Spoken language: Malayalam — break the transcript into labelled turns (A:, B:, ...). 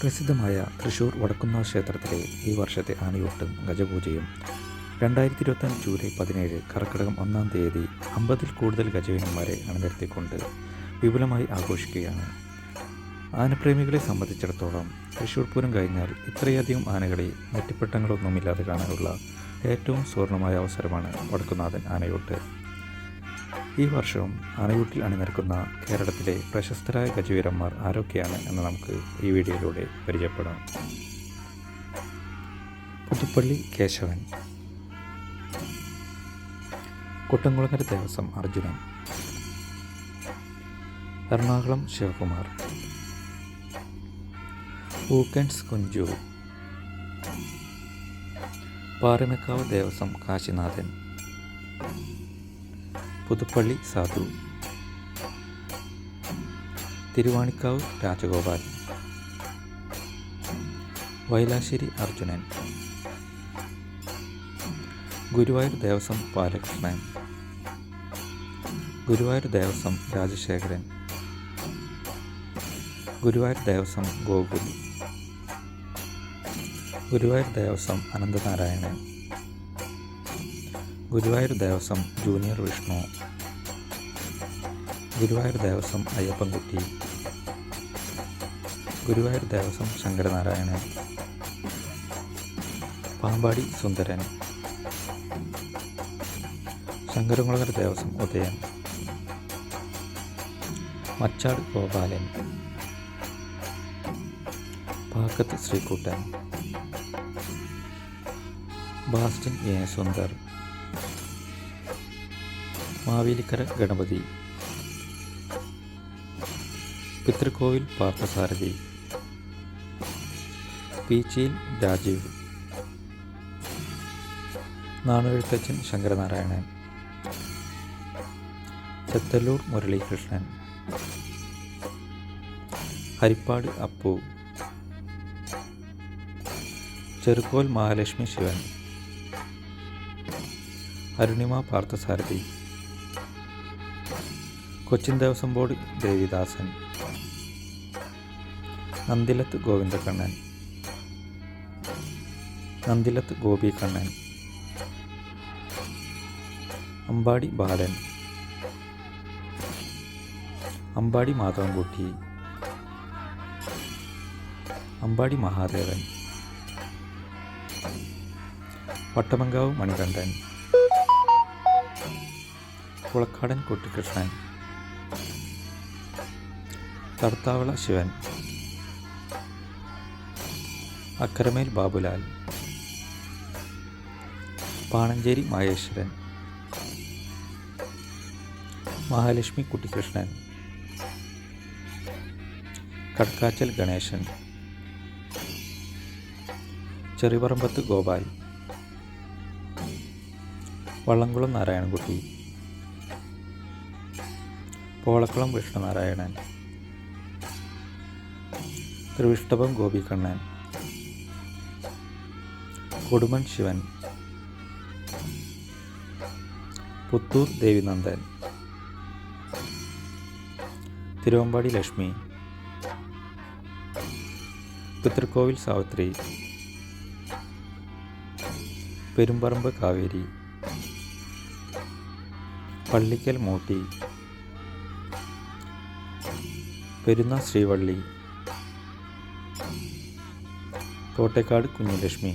A: പ്രസിദ്ധമായ തൃശൂർ വടക്കുന്നാൾ ക്ഷേത്രത്തിലെ ഈ വർഷത്തെ ആണിയോട്ടും ഗജപൂജയും. രണ്ടായിരത്തി ഇരുപത്തഞ്ച് ജൂലൈ പതിനേഴ് കർക്കിടകം ഒന്നാം തീയതി അമ്പതിൽ കൂടുതൽ ഗജവീനന്മാരെ അണിനിരത്തിക്കൊണ്ട് വിപുലമായി ആഘോഷിക്കുകയാണ്. ആനപ്രേമികളെ സംബന്ധിച്ചിടത്തോളം തൃശ്ശൂർ പൂരം കഴിഞ്ഞാൽ ഇത്രയധികം ആനകളെ നെറ്റിപ്പട്ടങ്ങളൊന്നുമില്ലാതെ കാണാനുള്ള ഏറ്റവും സുവർണമായ അവസരമാണ് വടക്കുന്നാഥൻ ആനയൂട്ട്. ഈ വർഷവും ആനയൂട്ടിൽ അണിനിരക്കുന്ന കേരളത്തിലെ പ്രശസ്തരായ ഗജവീരന്മാർ ആരൊക്കെയാണ് എന്ന് നമുക്ക് ഈ വീഡിയോയിലൂടെ പരിചയപ്പെടാം. പുതുപ്പള്ളി കേശവൻ. കുട്ടംകുളങ്ങര ദേവസ്വം അർജുനൻ. എറണാകുളം ശിവകുമാർ. ഊക്കൻസ് കുഞ്ചു. പാറമേക്കാവ് ദേവസ്വം കാശിനാഥൻ. പുതുപ്പള്ളി സാധു. തിരുവാണിക്കാവ് രാജഗോപാൽ. വൈലാശ്ശേരി അർജുനൻ. ഗുരുവായൂർ ദേവസ്വം ബാലകൃഷ്ണൻ. ഗുരുവായൂർ ദേവസ്വം രാജശേഖരൻ. ഗുരുവായൂർ ദേവസ്വം ഗോകുൽ. ഗുരുവായൂർ ദേവസ്വം അനന്തനാരായണൻ. ഗുരുവായൂർ ദേവസ്വം ജൂനിയർ വിഷ്ണു. ഗുരുവായൂർ ദേവസ്വം അയ്യപ്പൻകുട്ടി ഗുരുവായൂർ ദേവസ്വം ശങ്കരനാരായണൻ. പാമ്പാടി സുന്ദരൻ. ശങ്കരകുളങ്ങര ദേവസ്വം ഉദയൻ. മച്ചാട് ഗോപാലൻ. പാക്കത്ത് ശ്രീകുട്ടൻ. ബാസ്റ്റിൻ എ സുന്ദർ. മാവേലിക്കര ഗണപതി. പിതൃക്കോവിൽ പാർത്ഥസാരഥി. പീച്ചിയിൽ രാജീവ്. നാണുവെഴുത്തച്ഛൻ ശങ്കരനാരായണൻ. ചെത്തല്ലൂർ മുരളീകൃഷ്ണൻ. ഹരിപ്പാട് അപ്പു. ചെറുക്കോൽ മഹാലക്ഷ്മി ശിവൻ. അരുണിമ പാർത്ഥസാരഥി. കൊച്ചിൻ ദേവസ്വം ബോർഡ് ദേവിദാസൻ. നന്ദിലത്ത് ഗോവിന്ദക്കണ്ണൻ നന്ദിലത്ത് ഗോപി കണ്ണൻ അമ്പാടി ബാലൻ. അമ്പാടി മാധവൻകുട്ടി. അമ്പാടി മഹാദേവൻ. വട്ടമങ്കാവ് മണികണ്ഠൻ. കുളക്കാടൻ കുട്ടിക്കൃഷ്ണൻ തർത്താവള ശിവൻ. അക്രമേൽ ബാബുലാൽ. പാണഞ്ചേരി മഹേശ്വരൻ. മഹാലക്ഷ്മി കുട്ടിക്കൃഷ്ണൻ കടക്കാച്ചൽ ഗണേശൻ. ചെറിപറമ്പത്ത് ഗോപാൽ. വള്ളംകുളം നാരായണൻകുട്ടി. പോളക്കുളം കൃഷ്ണനാരായണൻ ത്രിവിഷ്ടപം ഗോപികണ്ണൻ. കൊടുമൻ ശിവൻ. പുത്തൂർ ദേവിനന്ദൻ. തിരുവമ്പാടി ലക്ഷ്മി. പുത്തൃക്കോവിൽ സാവിത്രി. പെരുമ്പറമ്പ് കാവേരി. പള്ളിക്കൽ മൂട്ടി. പെരുന്ന ശ്രീവള്ളി. തോട്ടേക്കാട് കുഞ്ഞുലക്ഷ്മി.